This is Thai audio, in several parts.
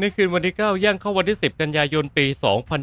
ในคืนวันที่ 9 ย่างเข้าวันที่ 10 กันยายนปี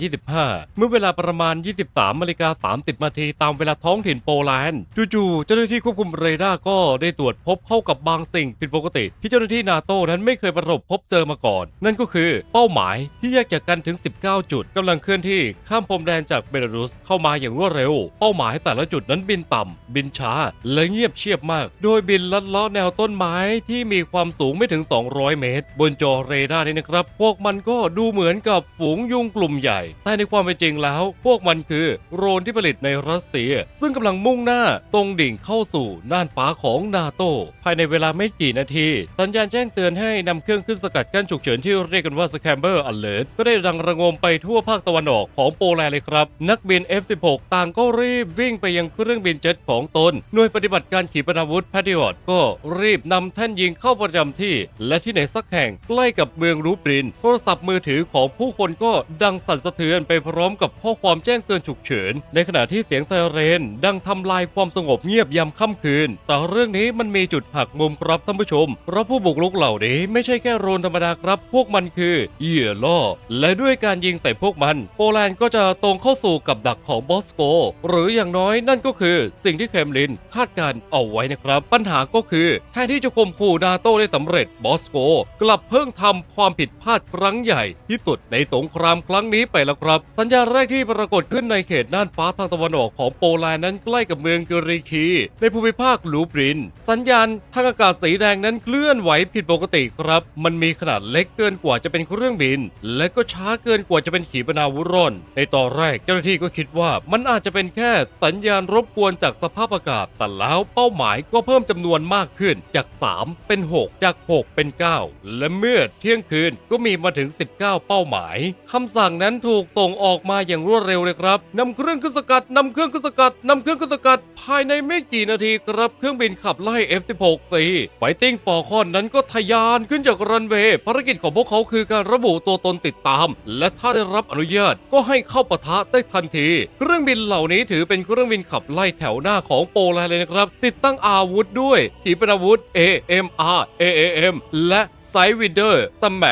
2025 เมื่อเวลาประมาณ 23นาฬิกา30นาทีตามเวลาท้องถิ่นโปแลนด์จู่ๆเจ้าหน้าที่ควบคุมเรดาร์ก็ได้ตรวจพบเข้ากับบางสิ่งผิดปกติ ที่เจ้าหน้าที่นาโต้นั้นไม่เคยประสบพบเจอมาก่อน นั่นก็คือเป้าหมายที่แยกจากกันถึง 19 จุดกำลังเคลื่อนที่ข้ามพรมแดนจากเบลารุสเข้ามาอย่างรวดเร็ว เป้าหมายแต่ละจุดนั้นบินต่ำบินช้า และเงียบเชียบมาก โดยบินลัดเลาะแนวต้นไม้ที่มีความสูงไม่ถึง 200 เมตร บนจอเรดาร์นี่นะครับพวกมันก็ดูเหมือนกับฝูงยุงกลุ่มใหญ่ แต่ในความเป็นจริงแล้ว พวกมันคือโรนที่ผลิตในรัสเซีย ซึ่งกำลังมุ่งหน้าตรงดิ่งเข้าสู่น่านฟ้าของนาโต ภายในเวลาไม่กี่นาที สัญญาณแจ้งเตือนให้นำเครื่องขึ้นสกัดกั้นฉุกเฉินที่เรียกกันว่า Scamber Alert ก็ได้ดังระงมไปทั่วภาคตะวันออกของโปแลนด์เลยครับ นักบิน F16 ต่างก็รีบวิ่งไปยังเครื่องบินเจ็ตของตนหน่วยปฏิบัติการขีปนาวุธ Patriot ก็รีบนำแท่นยิงเข้าประจำที่ และที่ไหนสักแห่งใกล้กับเมืองรูปริน โทรศัพท์มือถือของผู้คนก็ดังสั่นสะเทือนไปพร้อมกับข้อความแจ้งเตือนฉุกเฉิน ในขณะที่เสียงไซเรน ดังทำลายความสงบเงียบยามค่ำคืน แต่เรื่องนี้มันมีจุดหักมุมครับท่านผู้ชม เพราะผู้บุกรุกเหล่านี้ไม่ใช่แค่โรนธรรมดาครับ พวกมันคือเหยื่อล่อ และด้วยการยิงใส่พวกมัน โปแลนด์ก็จะตรงเข้าสู่กับดักของบอสโก หรืออย่างน้อยนั่นก็คือสิ่งที่เคมลินคาดการเอาไว้นะครับ ปัญหาก็คือแทนที่จะข่มขู่นาโต้ได้สำเร็จบอสโก กลับเพิ่งทำความผิดพลาดครั้งใหญ่ที่สุดในสงครามครั้งนี้ไปแล้วครับ สัญญาณแรกที่ปรากฏขึ้นในเขตน่านฟ้าทางตะวันออกของโปแลนด์นั้นใกล้กับเมืองเกริคี ในภูมิภาคลูบริน สัญญาณทางอากาศสีแดงนั้นเคลื่อนไหวผิดปกติครับ มันมีขนาดเล็กเกินกว่าจะเป็นเครื่องบิน และก็ช้าเกินกว่าจะเป็นขีปนาวุธร่อน ในตอนแรกเจ้าหน้าที่ก็คิดว่ามันอาจจะเป็นแค่สัญญาณรบกวนจากสภาพอากาศแต่แล้วเป้าหมายก็เพิ่มจำนวนมากขึ้นจาก 3 เป็น 6 จาก 6 เป็น 9 และเมื่อเที่ยงคืนก็็มีมาถึง 19 เป้าหมายคำสั่งนั้นถูกส่งออกมาอย่างรวดเร็วเลยครับนำเครื่องขึ้นสกัดนำเครื่องขึ้นสกัดนำเครื่องขึ้นสกัด ภายในไม่กี่นาทีครับเครื่องบินขับไล่ F16C ไฟติ้งฟอร์คอนนั้นก็ทะยานขึ้นจากรันเวย์ภารกิจของพวกเขาคือการระบุตัวตนติดตาม และถ้าได้รับอนุญาตก็ให้เข้าปะทะได้ทันที เครื่องบินเหล่านี้ถือเป็นเครื่องบินขับไล่แถวหน้าของโปแลนด์เลยนะครับ ติดตั้งอาวุธด้วยขีปนาวุธ AMR AAM และ ไซวิเดอร์แต่แหม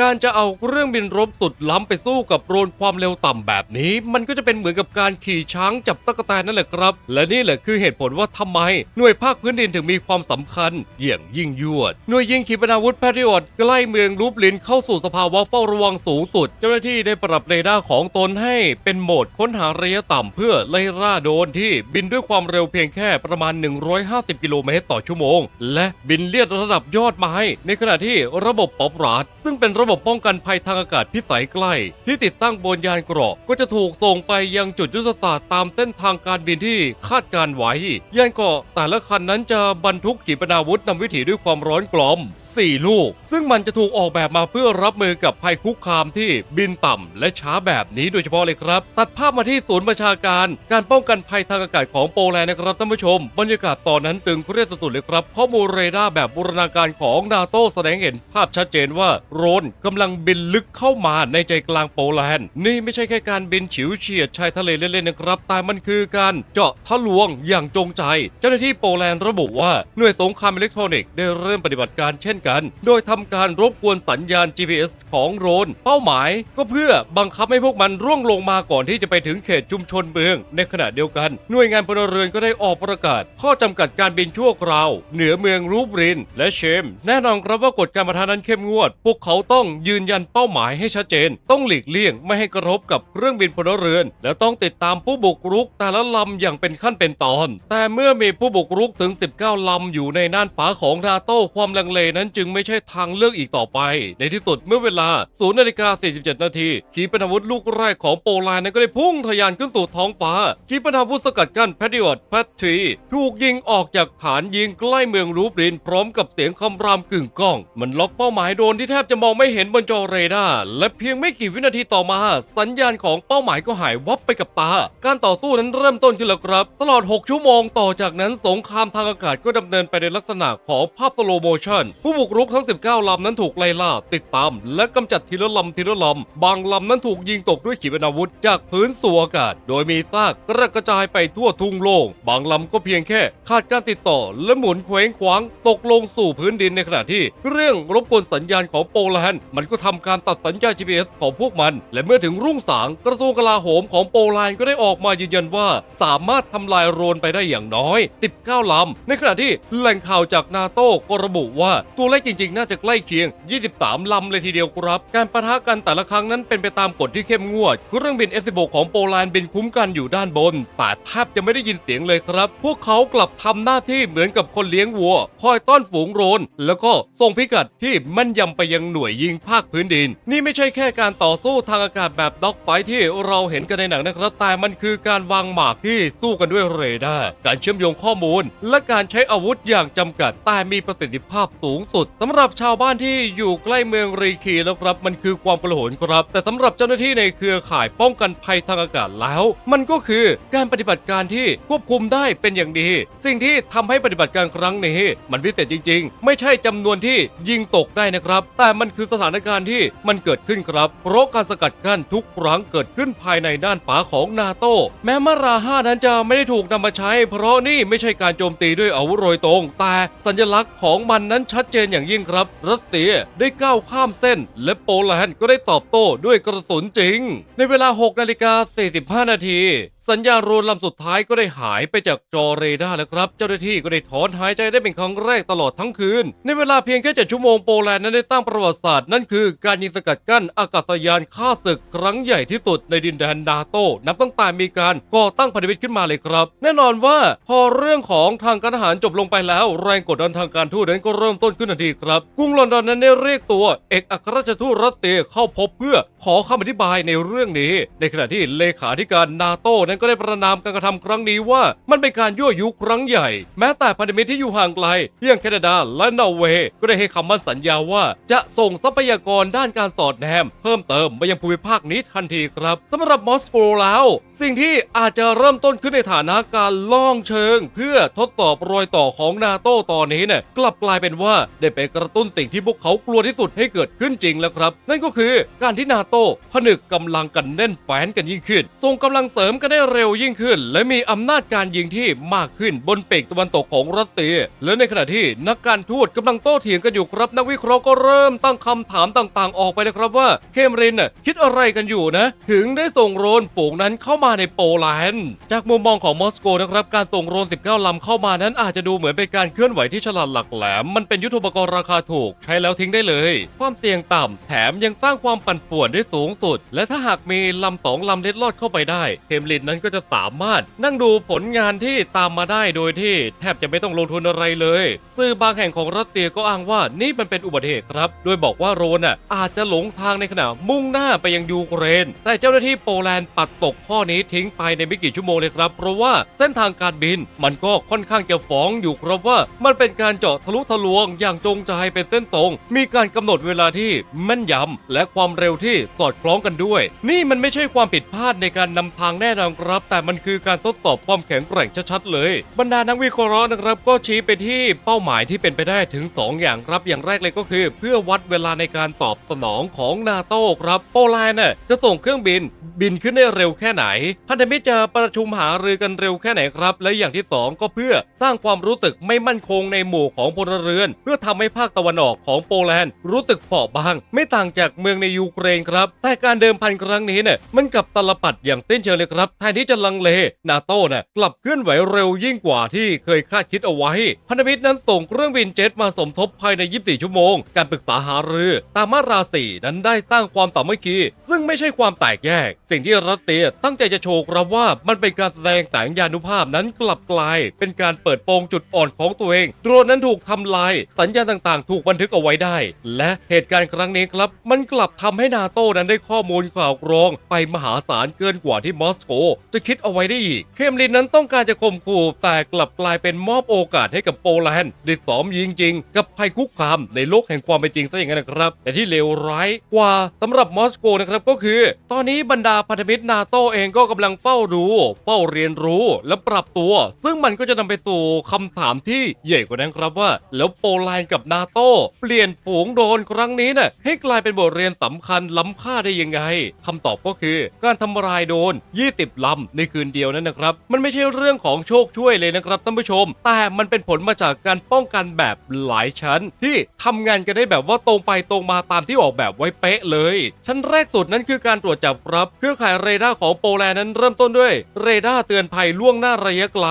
การจะเอาเครื่องบินรบสุดล้ำไปสู้กับโดรนความเร็วต่ำแบบนี้ มันก็จะเป็นเหมือนกับการขี่ช้างจับตะกแตนนั่นแหละครับ และนี่แหละคือเหตุผลว่าทำไม หน่วยภาคพื้นดินถึงมีความสำคัญ อย่างยิ่งยวด หน่วยยิงขีปนาวุธแพทริอตใกล้เมืองลูบลินเข้าสู่สภาวะเฝ้าระวังสูงสุด เจ้าหน้าที่ได้ปรับเรดาร์ของตนให้เป็นโหมดค้นหาระยะต่ำเพื่อไล่ล่าโดรนที่บินด้วยความเร็วเพียงแค่ประมาณ 150 กิโลเมตรต่อชั่วโมง และบินเลียดระดับยอดไม้ในขณะที่ระบบป๊อปรัดซึ่งเป็นระบบป้องกันภัยทางอากาศพิสัยใกล้ ที่ติดตั้งบนยานเกราะ ก็จะถูกส่งไปยังจุดยุทธศาสตร์ตามเส้นทางการบินที่คาดการไว้ ยานเกราะแต่ละคันนั้นจะบรรทุกขีปนาวุธนำวิถีด้วยความร้อนกลอม 4 ลูก ซึ่งมันจะถูกออกแบบมาเพื่อรับมือกับภัยคุกคามที่บินต่ำและช้าแบบนี้โดยเฉพาะเลยครับ ตัดภาพมาที่ศูนย์ประชาการ การป้องกันภัยทางอากาศของโปแลนด์นะครับท่านผู้ชม บรรยากาศตอนนั้นตึงเครียดสุดๆเลยครับ ข้อมูลเรดาร์แบบบูรณาการของนาโตแสดงเห็นภาพชัดเจนว่าโรนกำลังบินลึกเข้ามาในใจกลางโปแลนด์นี่ไม่ใช่แค่การบินฉิวเฉียดชายทะเลเล่นๆนะครับแต่มันคือการเจาะทะลวงอย่างจงใจ เจ้าหน้าที่โปแลนด์ระบุว่าหน่วยสงครามอิเล็กทรอนิกส์ได้เริ่มปฏิบัติการเช่นกันโดยทำการรบกวนสัญญาณ GPS ของโรน เป้าหมายก็เพื่อบังคับให้พวกมันร่วงลงมาก่อนที่จะไปถึงเขตชุมชนเมือง ในขณะเดียวกัน หน่วยงานพลเรือนก็ได้ออกประกาศ ข้อจำกัดการบินชั่วคราว เหนือเมืองรูบริน และเชม แน่นอนครับว่ากฎการประทานนั้นเข้มงวด พวกเขาต้องยืนยันเป้าหมายให้ชัดเจน ต้องหลีกเลี่ยงไม่ให้กระทบกับเครื่องบินพลเรือน และต้องติดตามผู้บุกรุกแต่ละลำอย่างเป็นขั้นเป็นตอน แต่เมื่อมีผู้บุกรุกถึง 19 ลำอยู่ในน่านฟ้าของนาโต้ความลังเลนั้นจึงไม่ใช่ทางเลือกอีกต่อไป ในที่สุดเมื่อเวลา0นาฬิกา47 นาทีขีปนาวุธลูกแรกของโปแลนด์นั้นก็ได้พุ่งทะยานขึ้นสู่ท้องฟ้า ขีปนาวุธสกัดกั้นแพทริอตแพทรีถูกยิงออกจากฐานยิงใกล้เมืองรูบริน พร้อมกับเสียงคำรามกึ่งก้อง มันล็อกเป้าหมายโดนที่แทบจะมองไม่เห็นบนจอเรดาร์และเพียงไม่กี่วินาทีต่อมา สัญญาณของเป้าหมายก็หายวับไปกับตา การต่อสู้นั้นเริ่มต้นขึ้นแล้วครับ ตลอด 6 ชั่วโมงต่อจากนั้นสงครามทางอากาศก็ดำเนินไปในลักษณะของภาพสโลโมชันผู้บุกรุกทั้ง 19 ลำนั้นถูกไล่ล่า ติดตาม และกำจัดทีละลำทีละลำ บางลำนั้นถูกยิงตกด้วยขีปนาวุธ จากพื้นสู่อากาศ โดยมีซากกระจายไปทั่วทุ่งโล่ง บางลำก็เพียงแค่ขาดการติดต่อ และหมุนเคว้งคว้างตกลงสู่พื้นดินในขณะที่ เรื่องรบกวนสัญญาณของโปแลนด์มันก็ทำการตัดสัญญาณ GPS ของพวกมัน และเมื่อถึงรุ่งสาง กระทรวงกลาโหมของโปแลนด์ก็ได้ออกมายืนยันว่าสามารถทำลายโรนไปได้อย่างน้อย 19 ลำ ในขณะที่แหล่งข่าวจากนาโต้ก็ระบุว่าตัวเลขจริงๆ น่าจะใกล้เคียง 23 ลำเลยทีเดียวครับ การประทะกันแต่ละครั้งนั้นเป็นไปตามกฎที่เข้มงวด เครื่องบิน F16 ของโปแลนด์บินคุ้มกันอยู่ด้านบนแต่แทบจะไม่ได้ยินเสียงเลยครับ พวกเขากลับทำหน้าที่เหมือนกับคนเลี้ยงวัว คอยต้อนฝูงโรน แล้วก็ส่งพิกัดที่มั่นยำไปยังหน่วยยิงภาคพื้นดิน นี่ไม่ใช่แค่การต่อสู้ทางอากาศแบบด็อกไฟที่เราเห็นกันในหนังนะครับแต่มันคือการวางหมากที่สู้กันด้วยเรดาร์การเชื่อมโยงข้อมูล และการใช้อาวุธอย่างจำกัดแต่มีประสิทธิภาพสูงสุดสำหรับชาวบ้านที่อยู่ใกล้เมืองรีคีแล้วครับ มันคือความกระโหนครับ แต่สำหรับเจ้าหน้าที่ในเครือข่ายป้องกันภัยทางอากาศแล้ว มันก็คือการปฏิบัติการที่ควบคุมได้เป็นอย่างดี สิ่งที่ทำให้ปฏิบัติการครั้งนี้ มันพิเศษจริง ๆ ไม่ใช่จำนวนที่ยิงตกได้นะครับ แต่มันคือสถานการณ์ที่มันเกิดขึ้นครับ เพราะการสกัดกั้นทุกครั้งเกิดขึ้นภายในด้านฝาของนาโตแม้มาราห้านั้นจะไม่ได้ถูกนำมาใช้ เพราะนี่ไม่ใช่การโจมตีด้วยอาวุธโรยตรง แต่สัญลักษณ์ของมันนั้นชัดเจนอย่างยิ่งครับ รัสเซียได้ก้าวข้ามเส้น และโปแลนด์ก็ได้ตอบโต้ด้วยกระสุนจริง ในเวลา 6 นาฬิกา 45 นาที สัญญาณโรนลำสุดท้ายก็ได้หายไปจากจอเรดาร์แล้วครับ เจ้าหน้าที่ก็ได้ถอนหายใจได้เป็นครั้งแรกตลอดทั้งคืน ในเวลาเพียงแค่7ชั่วโมงโปแลนด์นั้นได้สร้างประวัติศาสตร์นั่นคือการยิงสกัดกั้นอากาศยานฆ่าศึกครั้งใหญ่ที่สุดในดินแดนนาโตนับตั้งแต่มีการก่อตั้งพันธมิตรขึ้นมาเลยครับ แน่นอนว่าพอเรื่องของทางการทหารจบลงไปแล้ว แรงกดดันทางการทูตนั้นก็เริ่มต้นขึ้นทันทีครับกรุงลอนดอนนั้นได้เรียกตัว เอกอัครราชทูตรัสเซียเข้าพบเพื่อขอคำอธิบายในเรื่องนี้ ในขณะที่เลขาธิการนาโตนั้นก็ได้ประนามการกระทำครั้งนี้ว่ามันเป็นการยั่วยุครั้งใหญ่ แม้แต่พันธมิตรที่อยู่ห่างไกลอย่างแคนาดาและนอร์เวย์ก็ได้ให้คำมั่นสัญญาว่า จะส่งทรัพยากรด้านการสอดแนม เพิ่มเติมมายังภูมิภาคนี้ทันทีครับสำหรับมอสโกแล้ว สิ่งที่อาจจะเริ่มต้นขึ้นในฐานะการล่องเชิง เพื่อทดสอบรอยต่อของนาโตตอนนี้เนี่ยกลับกลายเป็นว่าได้ไปกระตุ้นสิ่งที่พวกเขากลัวที่สุดให้เกิดขึ้นจริงแล้วครับ นั่นก็คือการที่นาโตผนึกกำลังกันแน่นแฟ้นกันยิ่งขึ้นส่งกำลังเสริมกันได้เร็วยิ่งขึ้น และมีอำนาจการยิงที่มากขึ้นบนปีกตะวันตกของรัสเซีย และในขณะที่นักการทูตกำลังโต้เถียงกันอยู่ครับ นักวิเคราะห์ก็เริ่มตั้งคำถามต่างๆ ออกไปนะครับว่าเคมรินน่ะคิดอะไรกันอยู่นะ ถึงได้ส่งโรนฝูงนั้นเข้ามาในโปแลนด์ จากมุมมองของมอสโกนะครับการส่งโรน 19 ลำเข้ามานั้นอาจจะดูเหมือนเป็นการเคลื่อนไหวที่ฉลาดหลักแหลม มันเป็นยุทโธปกรณ์ราคาถูก ใช้แล้วทิ้งได้เลย ความเสี่ยงต่ำแถมยังสร้างความปั่นป่วนได้สูงสุด และถ้าหากมีลำสองลำเล็ดลอดเข้าไปได้เคมรินนั้นก็จะสามารถนั่งดูผลงานที่ตามมาได้โดยที่แทบจะไม่ต้องลงทุนอะไรเลย สื่อบางแห่งของรัสเซียก็อ้างว่านี่มันเป็นอุบัติเหตุครับ โดยบอกว่าโรนอะอาจจะหลงทางในขณะมุ่งหน้าไปยังยูเครน แต่เจ้าหน้าที่โปแลนด์ปัดตกข้อนี้ทิ้งไปในไม่กี่ชั่วโมงเลยครับ เพราะว่าเส้นทางการบินมันก็ค่อนข้างจะฟ้องอยู่ครับว่า มันเป็นการเจาะทะลุทะลวงอย่างจงใจเป็นเส้นตรง มีการกำหนดเวลาที่แม่นยำและความเร็วที่สอดคล้องกันด้วย นี่มันไม่ใช่ความผิดพลาดในการนำทางแน่นอนรับ แต่มันคือการทดสอบความแข็งแกร่งชัดๆเลย บรรดานักวิเคราะห์นะครับ ก็ชี้ไปที่เป้าหมายที่เป็นไปได้ถึง 2 อย่างครับ อย่างแรกเลยก็คือ เพื่อวัดเวลาในการตอบสนองของนาโต้ครับโปแลนด์น่ะจะส่งเครื่องบิน บินขึ้นได้เร็วแค่ไหนพันธมิตรจะประชุมหารือกันเร็วแค่ไหนครับ และอย่างที่ 2 ก็เพื่อสร้างความรู้สึกไม่มั่นคงในหมู่ของพลเรือน เพื่อทำให้ภาคตะวันออกของโปแลนด์รู้สึกเปราะบาง ไม่ต่างจากเมืองในยูเครนครับ แต่การเดิมพันครั้งนี้เนี่ยมันกับตลปัดอย่างเต้นเชิงเลยครับแทนที่จะลังเล นาโต้น่ะกลับเคลื่อนไหวเร็วยิ่งกว่าที่เคยคาดคิดเอาไว้ พันธมิตรนั้นส่งเครื่องบินเจ็ตมาสมทบภายใน 24 ชั่วโมง การปรึกษาหารือตามมาตราสี่นั้นได้สร้างความสามัคคี ซึ่งไม่ใช่ความแตกแยก สิ่งที่รัสเซียตั้งใจจะโชว์ครับว่ามันเป็นการแสดงแสงยานุภาพนั้นกลับกลาย เป็นการเปิดโปงจุดอ่อนของตัวเองโดรนนั้นถูกทำลาย สัญญาณต่างๆ ถูกบันทึกเอาไว้ได้ และเหตุการณ์ครั้งนี้ครับ มันกลับทำให้นาโต้นั้นได้ข้อมูลข่าวกรอง ไปมหาศาลเกินกว่าที่มอสโกจะคิดเอาไว้ได้อีก เคมรินนั้นต้องการจะข่มขู่แต่กลับกลายเป็นมอบโอกาสให้กับโปแลนด์ได้ซ้อมยิงจริง กับภัยคุกคามในโลกแห่งความเป็นจริงซะอย่างนั้นนะครับ แต่ที่เลวร้ายกว่าสำหรับมอสโกนะครับก็คือ ตอนนี้บรรดาพันธมิตรนาโตเองก็กำลังเฝ้าดูเฝ้าเรียนรู้และปรับตัว ซึ่งมันก็จะนำไปสู่คำถามที่ใหญ่กว่านั้นครับว่า แล้วโปแลนด์กับนาโตเปลี่ยนฝูงโดนครั้งนี้น่ะให้กลายเป็นบทเรียนสำคัญล้ำค่าได้ยังไงคำตอบก็คือการทำลายโดน 20ล้าำในคืนเดียวนั้นนะครับ มันไม่ใช่เรื่องของโชคช่วยเลยนะครับท่านผู้ชม แต่มันเป็นผลมาจากการป้องกันแบบหลายชั้น ที่ทำงานกันได้แบบว่าตรงไปตรงมาตามที่ออกแบบไว้เป๊ะเลย ชั้นแรกสุดนั้นคือการตรวจจับครับเครือข่ายเรดาร์ของโปแลนด์นั้นเริ่มต้นด้วย เรดาร์เตือนภัยล่วงหน้าระยะไกล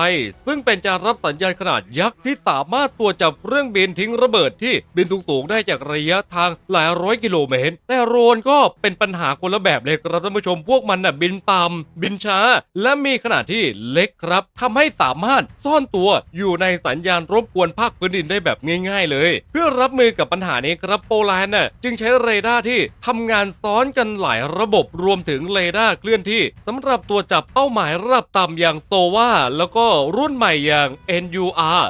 ซึ่งเป็นการรับสัญญาณขนาดยักษ์ที่สามารถตรวจจับเครื่องบินทิ้งระเบิดที่บินสูงๆได้จากระยะทางหลายร้อยกิโลเมตรแต่โรนก็เป็นปัญหาคนละแบบเลยครับท่านผู้ชมพวกมันน่ะบินต่ำบินช้าและมีขนาดที่เล็กครับทำให้สามารถซ่อนตัวอยู่ในสัญญาณรบกวนภาคพื้นดินได้แบบง่าย ๆ เลย เพื่อรับมือกับปัญหานี้ครับโปแลนด์น่ะจึงใช้เรดาร์ที่ทำงานซ้อนกันหลายระบบรวมถึงเรดาร์เคลื่อนที่สำหรับตัวจับเป้าหมายระดับต่ำอย่างโซวาแล้วก็รุ่นใหม่อย่าง NUR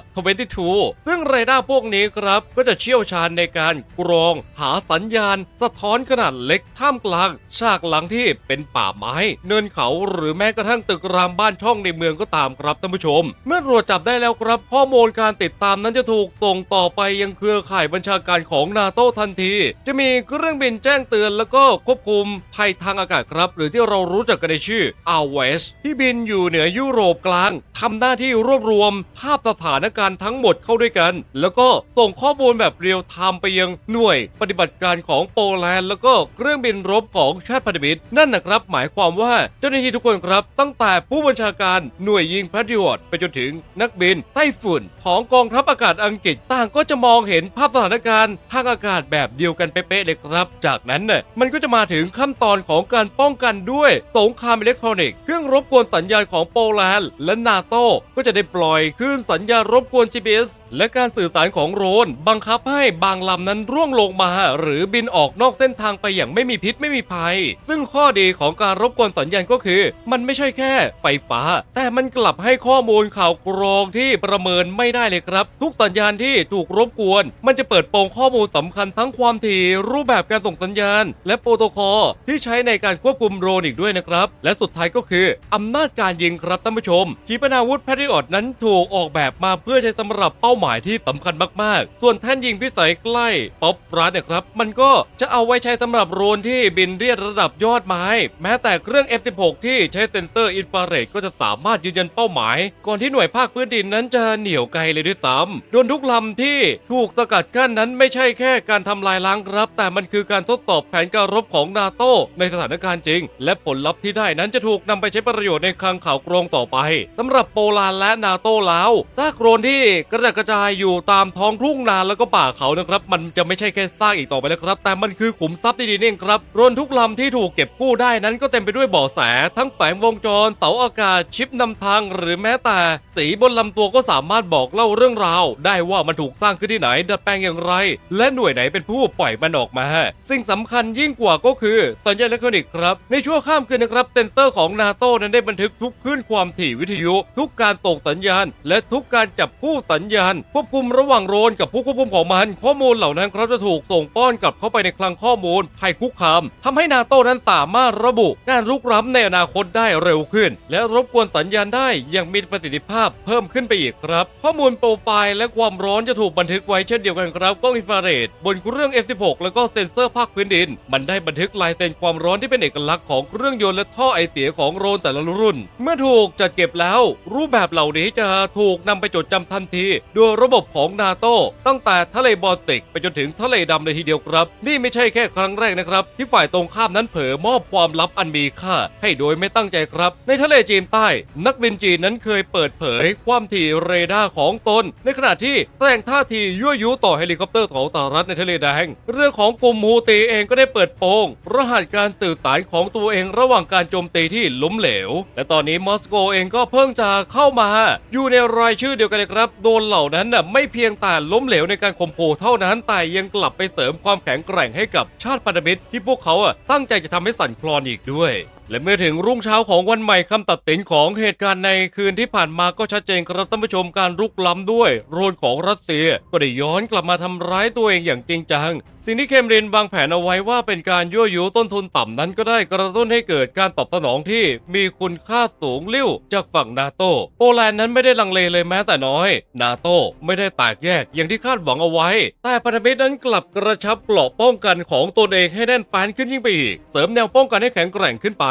22 ซึ่งเรดาร์พวกนี้ครับก็จะเชี่ยวชาญในการกรอง หาสัญญาณ สะท้อนขนาดเล็กท่ามกลาง ฉากหลังที่เป็นป่าไม้ เนินเขาหรือแม้กระทั่งตึกรามบ้านช่องในเมืองก็ตามครับท่านผู้ชม เมื่อตรวจจับได้แล้วครับ ข้อมูลการติดตามนั้นจะถูกส่งต่อไปยังเครือข่ายบัญชาการของนาโต้ทันที จะมีเครื่องบินแจ้งเตือนแล้วก็ควบคุมภัยทางอากาศครับ หรือที่เรารู้จักกันในชื่อ a w e s ที่บินอยู่เหนือยุโรปกลางทำหน้าที่รวบรวม ภาพสถานการณ์ทั้งหมดเข้าด้วยกัน แล้วก็ส่งข้อมูลแบบเรียลไทม์ไปยังหน่วย ปฏิบัติการของโปแลนด์แล้วก็เครื่องบินรบของชาติพันธมิตรนั่นนะครับ หมายความว่าเจ้าหน้าที่ทุกคนครับตั้งแต่ผู้บัญชาการหน่วยยิงแพทริอตไปจนถึงนักบินไต้ฝุ่นของกองทัพอากาศอังกฤษต่างก็จะมองเห็นภาพสถานการณ์ทางอากาศแบบเดียวกันเป๊ะๆเลยครับ จากนั้นน่ะมันก็จะมาถึงขั้นตอนของการป้องกันด้วยสงครามอิเล็กทรอนิกส์เครื่องรบกวนสัญญาณของโปแลนด์และนาโตก็จะได้ปล่อยคลื่นสัญญาณรบกวน GPS และการสื่อสารของโรน บังคับให้บางลำนั้นร่วงลงมา หรือบินออกนอกเส้นทางไปอย่างไม่มีพิษไม่มีภัย ซึ่งข้อดีของการรบกวนสัญญาณก็คือ มันไม่ใช่แค่ไฟฟ้า แต่มันกลับให้ข้อมูลข่าวกรองที่ประเมินไม่ได้เลยครับ ทุกสัญญาณที่ถูกรบกวน มันจะเปิดโปงข้อมูลสำคัญทั้งความถี่รูปแบบการส่งสัญญาณ และโปรโตคอลที่ใช้ในการควบคุมโดรนอีกด้วยนะครับ และสุดท้ายก็คืออำนาจการยิงครับท่านผู้ชม ขีปนาวุธแพทริออตนั้นถูกออกแบบมาเพื่อใช้สำหรับเป้าหมายที่สำคัญมากๆ ส่วนแท่นยิงพิสัยใกล้ป๊อปรัสเนี่ยครับ มันก็จะเอาไว้ใช้สำหรับโดรนที่บินเรียดระดับยอดไม้ แม้แต่เครื่อง F16 ที่ใช้เซ็นเซอร์อินฟราเรดก็จะสามารถยืนยันเป้าหมาย ก่อนที่หน่วยภาคพื้นดินนั้นจะเหนี่ยวไกลเลยด้วยซ้ำโดนทุกลำที่ถูกสกัดกั้นนั้นไม่ใช่แค่การทำลายล้างครับ แต่มันคือการทดสอบแผนการรบของนาโตในสถานการณ์จริง และผลลัพธ์ที่ได้นั้นจะถูกนำไปใช้ประโยชน์ในคลังข่าวกรองต่อไปสำหรับโปแลนด์และนาโตแล้วซากโดรนที่กระจัดกระจายอยู่ตามท้องทุ่งนาแล้วก็ป่าเขานะครับ มันจะไม่ใช่แค่ซากอีกต่อไปแล้วครับ แต่มันคือขุมทรัพย์ที่ดีนี่งครับโดรนทุกลำที่ถูกเก็บกู้ได้นั้นก็เต็มไปด้วยเบาะแสทั้งแฝงวงจร เสาอากาศชิปนำทางหรือแม้แต่ สีบนลำตัวก็สามารถบอกเล่าเรื่องราว ได้ว่ามันถูกสร้างขึ้นที่ไหน ดัดแปลงอย่างไร และหน่วยไหนเป็นผู้ปล่อยมันออกมา สิ่งสำคัญยิ่งกว่าก็คือสัญญาณอิเล็กทรอนิกส์ครับ ในช่วงข้ามคืนนะครับเซนเตอร์ของนาโตนั้นได้บันทึกทุกคลื่นความถี่วิทยุ ทุกการส่งสัญญาณ และทุกการจับคู่สัญญาณ ควบคุมระหว่างโรนกับผู้ควบคุมของมัน ข้อมูลเหล่านั้นครับจะถูกส่งป้อนกลับเข้าไปในคลังข้อมูลภัยคุกคามทำให้นาโตนั้นสามารถระบุการลุกล้ำในอนาคตได้เร็วขึ้น และรบกวนสัญญาณได้อย่างมีประสิทธิภาพเพิ่มขึ้นไปอีกครับ ข้อมูลโปรไฟล์และความร้อนจะถูกบันทึกไว้เช่นเดียวกันครับกล้องอินฟราเรดบนเครื่อง F16 แล้วก็เซ็นเซอร์ภาคพื้นดิน มันได้บันทึกลายเซ็นความร้อนที่เป็นเอกลักษณ์ของเครื่องยนต์และท่อไอเสียของโรนแต่ละรุ่น เมื่อถูกจัดเก็บแล้ว รูปแบบเหล่านี้จะถูกนำไปจดจำทันทีด้วยระบบของนาโต้ตั้งแต่ทะเลบอลติก ไปจนถึงทะเลดำเลยทีเดียวครับ นี่ไม่ใช่แค่ครั้งแรกนะครับ ที่ฝ่ายตรงข้ามนั้นเผยมอบความลับอันมีค่า ให้โดยไม่ตั้งใจครับ ในทะเลจีนใต้ นักบินจีนนั้นเคยเปิดเผย ความถี่เรดาร์ของตน ในขณะที่แสดงท่าทียั่วยุต่อเฮลิคอปเตอร์ของสหรัฐในทะเลแดง เรื่องของกลุ่มฮูตีเองก็ได้เปิดโปงรหัสการสื่อสารของตัวเองระหว่างการโจมตีที่ล้มเหลว และตอนนี้มอสโกเองก็เพิ่งจะเข้ามา อยู่ในรายชื่อเดียวกันเลยครับ โดนเหล่านั้นน่ะไม่เพียงแต่ล้มเหลวในการข่มขู่เท่านั้นแต่ยังกลับไปเสริมความแข็งแกร่งให้กับชาติพันธมิตรที่พวกเขาอะตั้งใจจะทำให้สั่นคลอนอีกด้วย และเมื่อถึงรุ่งเช้าของวันใหม่คำตัดสินของเหตุการณ์ในคืนที่ผ่านมาก็ชัดเจนครับท่านผู้ชมการรุกล้ำด้วย โรนของรัสเซียก็ได้ย้อนกลับมาทำร้ายตัวเองอย่างจริงจัง สิ่งที่เคมรินวางแผนเอาไว้ว่าเป็นการยั่วยุต้นทุนต่ำนั้นก็ได้กระตุ้นให้เกิดการตอบสนองที่มีคุณค่าสูงลิ่วจากฝั่งนาโตโปแลนด์นั้นไม่ได้ลังเลเลยแม้แต่น้อย นาโตไม่ได้แตกแยกอย่างที่คาดหวังเอาไว้ แต่พันธมิตรนั้นกลับกระชับเกราะป้องกันของตนเองให้แน่นแฟ้นขึ้นยิ่งไปอีก เสริมแนวป้องกันให้แข็งแกร่งขึ้นไป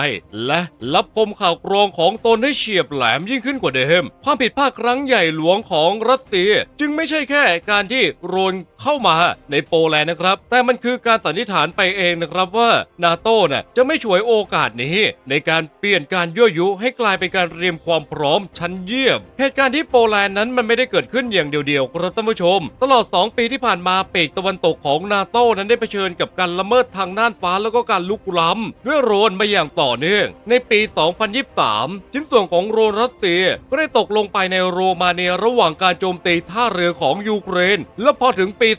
และรับคมข่าวกรองของตนให้เฉียบแหลมยิ่งขึ้นกว่าเดิม ความผิดพลาดครั้งใหญ่หลวงของรัสเซีย จึงไม่ใช่แค่การที่โรนเข้ามาในโปแลนด์นะครับแต่มันคือการสันนิษฐานไปเองนะครับว่านาโต้น่ะจะไม่ฉวยโอกาสนี้ในการเปลี่ยนการยั่วยุให้กลายเป็นการเตรียมความพร้อมชั้นเยี่ยม เหตุการณ์ที่โปแลนด์นั้นมันไม่ได้เกิดขึ้นอย่างเดียวๆครับท่านผู้ชม ตลอด 2 ปีที่ผ่านมาปีกตะวันตกของนาโต้นั้นได้เผชิญกับการละเมิดทางน่านฟ้าแล้วก็การลุกล้ำด้วยโรนมาอย่างต่อเนื่อง ในปี 2023 ชิ้นส่วนของโรนรัสเซียก็ได้ตกลงไปในโรมาเนียระหว่างการโจมตีท่าเรือของยูเครน และพอถึงปี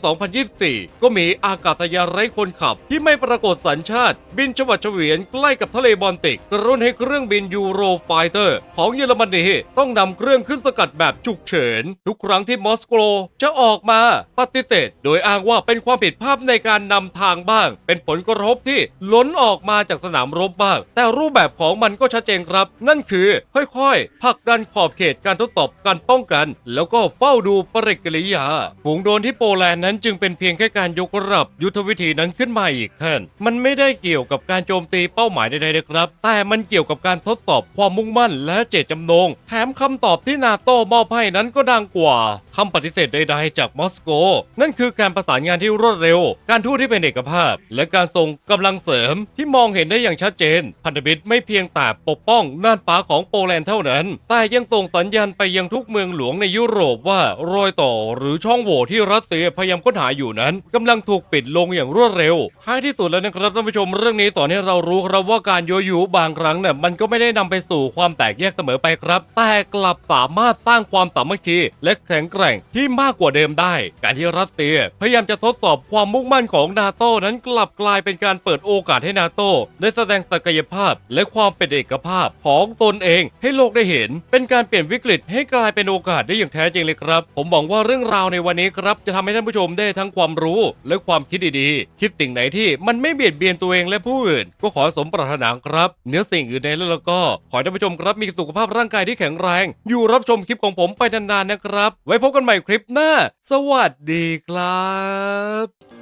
2024 ก็มีอากาศยานไร้คนขับ ที่ไม่ปรากฏสัญชาติ บินฉวัดเฉวียนใกล้กับทะเลบอลติกกระตุ้นให้เครื่องบินยูโรไฟเตอร์ ของเยอรมนีต้องนำเครื่องขึ้นสกัดแบบฉุกเฉิน ทุกครั้งที่มอสโกจะออกมาปฏิเสธ โดยอ้างว่าเป็นความผิดพลาดในการนำทางบ้าง เป็นผลกระทบที่ล้นออกมาจากสนามรบบ้าง แต่รูปแบบของมันก็ชัดเจนครับ นั่นคือค่อยๆผลักดันขอบเขตการทดสอบการป้องกัน แล้วก็เฝ้าดูปฏิกิริยาฝูงโดนที่โปแลนด์นั้นจึงเป็นเพียงแค่การยกระดับยุทธวิธีนั้นขึ้นมาอีกขั้นมันไม่ได้เกี่ยวกับการโจมตีเป้าหมายใดๆนะครับ แต่มันเกี่ยวกับการทดสอบความมุ่งมั่นและเจตจำนง แถมคำตอบที่นาโต้มอบให้นั้นก็ดังกว่าคำปฏิเสธใด ๆ จากมอสโก นั่นคือการประสานงานที่รวดเร็ว การทูตที่เป็นเอกภาพ และการส่งกำลังเสริมที่มองเห็นได้อย่างชัดเจน พันธมิตรไม่เพียงแต่ปกป้องน่านฟ้าของโปแลนด์เท่านั้น แต่ยังส่งสัญญาณไปยังทุกเมืองหลวงในยุโรปว่ารอยต่อหรือช่องโหว่ที่รัสเซียพยายามค้นหาอยู่นั้นกำลังถูกปิดลงอย่างรวดเร็วท้ายที่สุดแล้วนะครับท่านผู้ชมเรื่องนี้ต่อนให้เรารู้ครับว่าการโยยุบางครั้งเนี่ยมันก็ไม่ได้นำไปสู่ความแตกแยกเสมอไปครับ แต่กลับสามารถสร้างความสามัคคีและแข็งแกร่งที่มากกว่าเดิมได้ การที่รัสเซียพยายามจะทดสอบความมุ่งมั่นของนาโต้นั้นกลับกลายเป็นการเปิดโอกาสให้นาโต้ได้แสดงศักยภาพ และความเป็นเอกภาพของตนเอง ให้โลกได้เห็น เป็นการเปลี่ยนวิกฤตให้กลายเป็นโอกาสได้อย่างแท้จริงเลยครับ ผมหวังว่าเรื่องราวในวันนี้ครับจะทำให้ท่านผู้ชมได้ทั้งความรู้ และความคิดดีๆ คิดสิ่งไหนที่มันไม่เบียดเบียนตัวเองและผู้อื่น ก็ขอสมปรารถนาครับ เนื้อสิ่งอื่นใดแล้วก็ ขอให้ท่านผู้ชมครับมีสุขภาพร่างกายที่แข็งแรง อยู่รับชมคลิปของผมไปนานๆนะครับ ไว้พบกันใหม่คลิปหน้า สวัสดีครับ